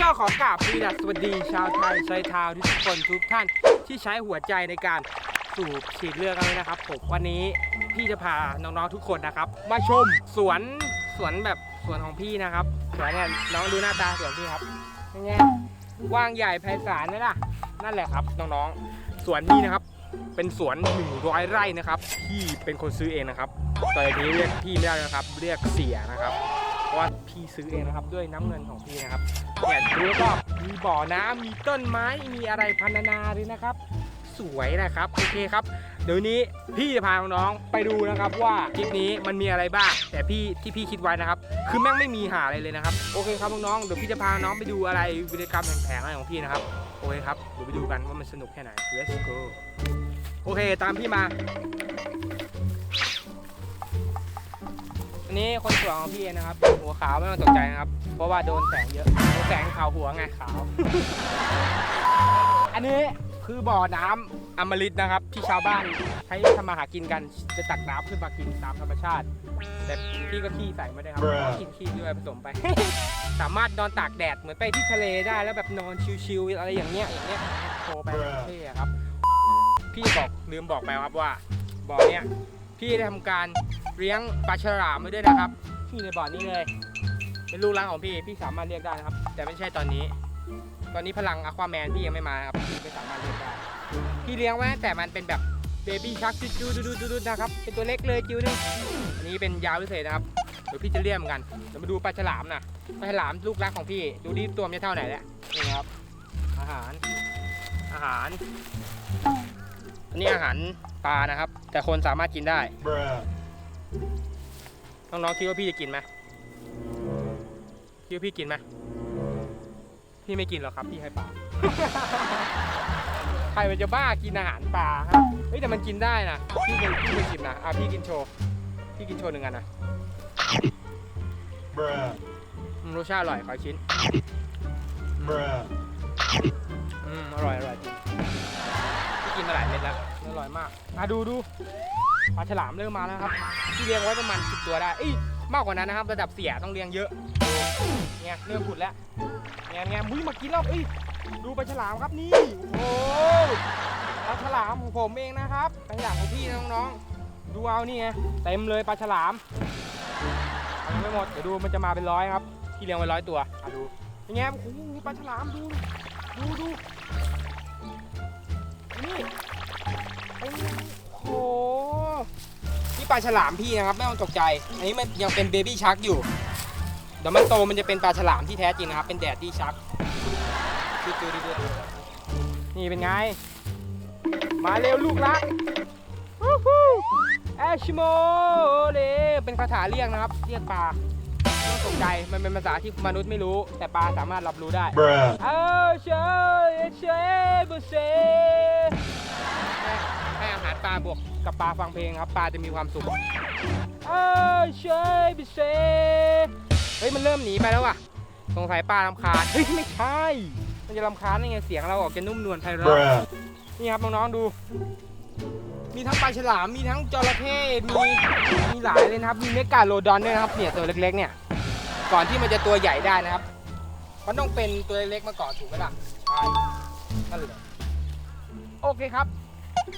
ก็ขอกราบสวัสดีชาวไทยชายทาวทุกคนทุกท่านที่ใช้หัวใจในการสูบฉีดเลือดกันเลยนะครับผมวันนี้พี่จะพาน้องๆทุกคนนะครับ มาชมสวนสวนแบบสวนของพี่นะครับสวนเนี่ยน้องดูหน้าตาสวนพี่ครับยังไงกว้างใหญ่ไพศาลไหมล่ะนั่นแหละครับน้องๆสวนพี่นะครับ เป็นสวน 100 ไร่นะครับพี่เป็นคนซื้อเองนะครับตอนนี้เรียกพี่ไม่ได้นะครับ เรียกเสียนะครับ พี่ซื้อเองนะครับด้วยน้ำเงินของพี่นะครับเนี่ยดูแล้ก็มีบ่อน้ำมีต้นไม้มีอะไรพันนาเลยนะครับ สวยนะครับโอเคครับ เดี๋ยวนี้พี่จะพาน้องๆไปดูนะครับว่าคลิปนี้มันมีอะไรบ้าง แต่พี่ที่พี่คิดไว้นะครับ คือแม่งไม่มีหาอะไรเลยนะครับโอเคครับน้องๆเดี๋ยวพี่จะพาน้องไปดูอะไรวิธีกรรมแผงๆอะไรของพี่นะครับโอเคครับเดี๋ยวไปดูกันว่ามันสนุกแค่ไหน let's go โอเคตามพี่มา อันนี้คนสวยของพี่เองนะครับ หัวขาวไม่ต้องตกใจนะครับ เพราะว่าโดนแสงเยอะโดนแสงขาวหัวไงขาว อันนี้คือบ่อน้ำอมฤตนะครับ ที่ชาวบ้านใช้ทำมาหากินกันจะตักน้ำขึ้นมากินตามธรรมชาติ แต่พี่ก็ขี้ใส่ไม่ได้ครับ Bruh กินขี้ด้วยผสมไป สามารถนอนตากแดดเหมือนไปที่ทะเลได้แล้วแบบนอนชิลๆอะไรอย่างเงี้ยอย่างเงี้ยโทรไป Bruh เท่อะครับ พี่บอกลืมบอกไปครับว่าบ่อเนี้ยพี่ได้ทำการ เลี้ยงปลาฉลามไว้ด้วยนะครับที่ในบ่อนี้เลย เป็นลูกรักของพี่พี่สามารถเรียกได้นะครับ แต่ไม่ใช่ตอนนี้ ตอนนี้พลังอควาแมนพี่ยังไม่มาครับพี่ไม่สามารถเรียกได้พี่เลี้ยงไว้แต่มันเป็นแบบเบบี้ชักจูจูดูดูดูดูนะครับเป็นตัวเล็กเลยจิ๋วนึงอันนี้เป็นยาวพิเศษนะครับเดี๋ยวพี่จะเลี่ยมกันเดี๋ยวมาดูปลาฉลามนะปลาฉลามลูกรักของพี่ ดูดิตัวมันจะเท่าไหนแล้วนี่ครับ อาหาร อาหาร อันนี้อาหารปลานะครับ แต่คนสามารถกินได้ น้องๆคิดว่าพี่จะกินไหมคิดว่าพี่กินไหมพี่ไม่กินหรอกครับพี่ให้ปลา ใครมันจะบ้ากินอาหารปลาฮะเฮ้ยแต่มันกินได้นะพี่เคยพี่เคยชิมนะอะพี่กินโชว์พี่กินโชว์หนึ่งอันนะ Bruh. อืมรสชาติอร่อยขอชิ้น Bruh. อืมอร่อยอร่อยจริงพี่กินมาหลายเม็ดแล้วอร่อยมากมาดูดู ปลาฉลามเริ่มมาแล้วครับ ที่เลี้ยงไว้ประมาณสิบตัวได้เอ้ยมากกว่านั้นนะครับ ระดับเสียต้องเลี้ยงเยอะเนี่ยเริ่มผุดแล้วเนี่ยเนี่ยมุ้ยมากินแล้วเอ้ยดูปลาฉลามครับนี่โอ้ปลาฉลามของผมเองนะครับปลาฉลามของพี่น้องๆดูเอานี่ไงเต็มเลยปลาฉลามเอาไม่หมดเดี๋ยวดูมันจะมาเป็นร้อยครับ ที่เลี้ยงไว้ร้อยตัวอะดูยังไงโอ้โหปลาฉลามดูดูดู ปลาฉลามพี่นะครับ ไม่ต้องตกใจ อันนี้มันยังเป็นเบบี้ชักอยู่ เดี๋ยวมันโตมันจะเป็นปลาฉลามที่แท้จริงนะครับ เป็นแดดดี้ชักดูดูดูดูนี่เป็นไง มาเร็วลูกรักวู้ฮู้แอชโมเลเป็นคาถาเรียกนะครับ เรียกปลาไม่ต้องตกใจ มันเป็นภาษาที่มนุษย์ไม่รู้ แต่ปลาสามารถรับรู้ได้เออเชยเชยบุเซให้อาหารปลาบวก กับปลาฟังเพลงครับ ปลาจะมีความสุขเออเชยบุเซเฮ้ยมันเริ่มหนีไปแล้วว่ะ สงสัยปลาลำคาญเฮ้ยไม่ใช่ มันจะลำคาญได้ไงเสียงเราออกจะนุ่มนวลไพเราะนี่ครับน้องๆดู มีทั้งปลาฉลาม มีทั้งจระเข้มีมีหลายเลยนะครับ มีเมกาโลดอนด้วยนะครับเนี่ยตัวเล็กๆเนี่ย ก่อนที่มันจะตัวใหญ่ได้นะครับ มันต้องเป็นตัวเล็กๆมาก่อนถูกไหมล่ะใช่นั่นเลยโอเคครับ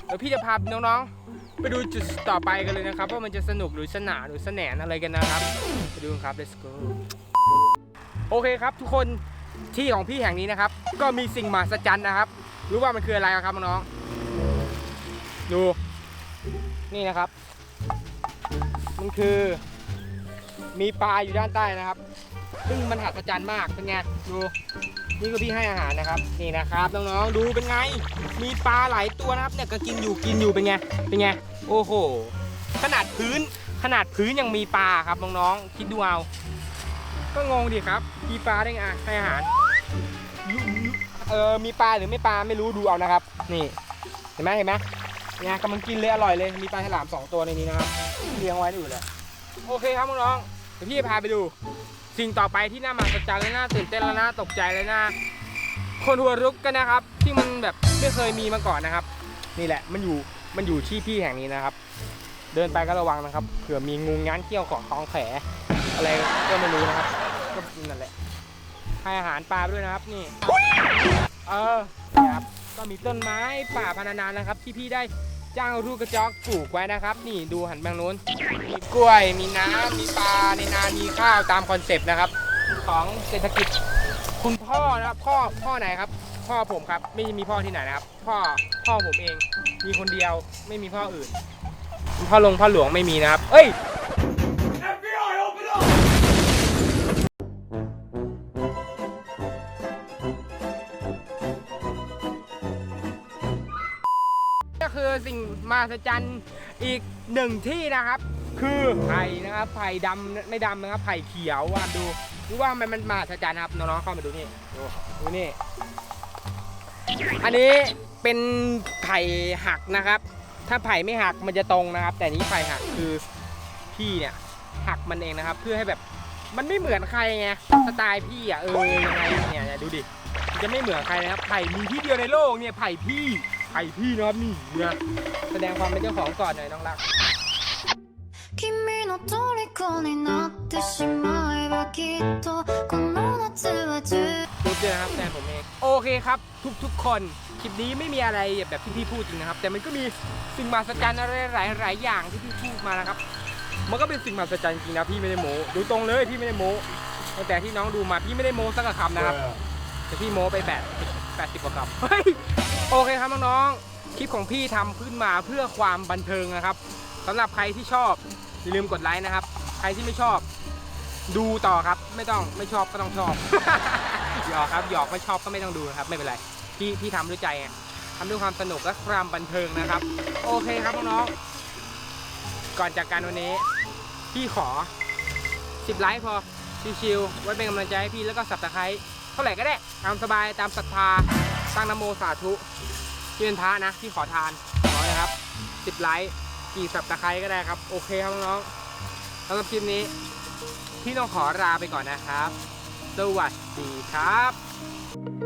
เดี๋ยวพี่จะพาน้องๆ ไปดูจุดต่อไปกันเลยนะครับ ว่ามันจะสนุกหรือสนานหรือสแหนนอะไรกันนะครับไปดูครับ let's go โอเคครับทุกคนที่ของพี่แห่งนี้นะครับ ก็มีสิ่งมหัศจรรย์นะครับ รู้ว่ามันคืออะไรครับน้องดูนี่นะครับ มันคือมีปลาอยู่ด้านใต้นะครับ ซึ่งมันหัศจรรย์มากเป็นไงดู นี่คือพี่ให้อาหารนะครับ นี่นะครับน้องๆ ดูเป็นไง มีปลาหลายตัวนะครับเนี่ยก็กินอยู่กินอยู่เป็นไง เป็นไง โอ้โห ขนาดพื้น ขนาดพื้นยังมีปลาครับน้องๆ คิดดูเอา ก็งงดิครับ มีปลาได้ไงให้อาหาร เออ มีปลาหรือไม่ปลาไม่รู้ดูเอานะครับ นี่ เห็นไหมเห็นไหมเนี่ยกำลังกินเลยอร่อยเลย มีปลาฉลามสองตัวในนี้นะครับ เลี้ยงไว้อยู่เลย โอเคครับน้องๆ เดี๋ยวพี่พาไปดู สิ่งต่อไปที่น่ามหัศจรรย์และน่าตื่นเต้นและน่าตกใจและน่าคนหัวรุกกันนะครับ ที่มันแบบไม่เคยมีมาก่อนนะครับ นี่แหละมันอยู่มันอยู่ที่พี่แห่งนี้นะครับ เดินไปก็ระวังนะครับเผื่อมีงูง้างเขี้ยวของคองแผลอะไรก็ไม่รู้นะครับ ก็นั่นแหละให้อาหารปลาด้วยนะครับนี่ เออนะครับก็มีต้นไม้ป่าพันธุ์นานนะครับ ที่พี่ได้ จ้างรูกกระจอกปลูกไว้นะครับ นี่ดูหันไปทางนู้นมีกล้วยมีน้ำมีปลาในนามีข้าวตามคอนเซปต์นะครับ ของเศรษฐกิจคุณพ่อนะครับพ่อพ่อไหนครับ พ่อผมครับไม่มีพ่อที่ไหนนะครับ พ่อพ่อผมเอง มีคนเดียวไม่มีพ่ออื่นพ่อลงพ่อหลวงไม่มีนะครับ เอ้ย คือสิ่งมหัศจรรย์อีกหนึ่งที่นะครับ คือไผ่นะครับไผ่ดำไม่ดำนะครับไผ่เขียวว่าดูดูว่ามันมันมหัศจรรย์นะครับน้องๆเข้ามาดูนี่ดูดูนี่ อันนี้เป็นไผ่หักนะครับ ถ้าไผ่ไม่หักมันจะตรงนะครับ แต่นี้ไผ่หักคือพี่เนี่ยหักมันเองนะครับ เพื่อให้แบบมันไม่เหมือนใครไงสไตล์พี่อะเออยังไงเนี่ยดูดิจะไม่เหมือนใครนะครับไผ่มีที่เดียวในโลกเนี่ยไผ่พี่ ไผ่พี่นะครับนี่นะแสดงความเป็นเจ้าของก่อนหน่อยน้องรัก 君の虜になってしまえばきっとこの夏は充 พูดด้วยนะครับแฟนผมเองโอเคครับ ทุกทุกๆคนคลิปนี้ไม่มีอะไรแบบที่พี่พูดจริงนะครับ แต่มันก็มีสิ่งมหัศจรรย์อะไรหลายหลายๆอย่างที่พี่พูดมานะครับ มันก็เป็นสิ่งมหัศจรรย์จริงนะพี่ไม่ได้โม้ดูตรงเลยพี่ไม่ได้โม้ตั้งแต่ที่น้องดูมาพี่ไม่ได้โม้สักคำนะครับ Bruh. แต่พี่โม้ไปแปด แปดสิบกว่าคำเฮ้ยโอเคครับน้องๆคลิปของพี่ทำขึ้นมาเพื่อความบันเทิงนะครับสำหรับใครที่ชอบอย่าลืมกดไลค์นะครับ ใครที่ไม่ชอบ ดูต่อครับ ไม่ต้องไม่ชอบก็ต้องชอบหยอกครับหยอกไม่ชอบก็ไม่ต้องดูนะครับ ไม่เป็นไรพี่พี่ทำด้วยใจทำด้วยความสนุกและความบันเทิงนะครับ โอเคครับน้องๆก่อนจากกันวันนี้ พี่ขอ 10 ไลค์พอชิวๆไว้เป็นกำลังใจให้พี่แล้วก็สับตะไคร้ เท่าไหร่ก็ได้ตามสบายตามศรัทธาตั้งนโมสาธุที่เป็นพระนะที่ขอทานขอนะครับติดไลค์กี่สับตะไคร้ก็ได้ครับ โอเคครับน้องๆสำหรับคลิปนี้ พี่ต้องขอลาไปก่อนนะครับ สวัสดีครับ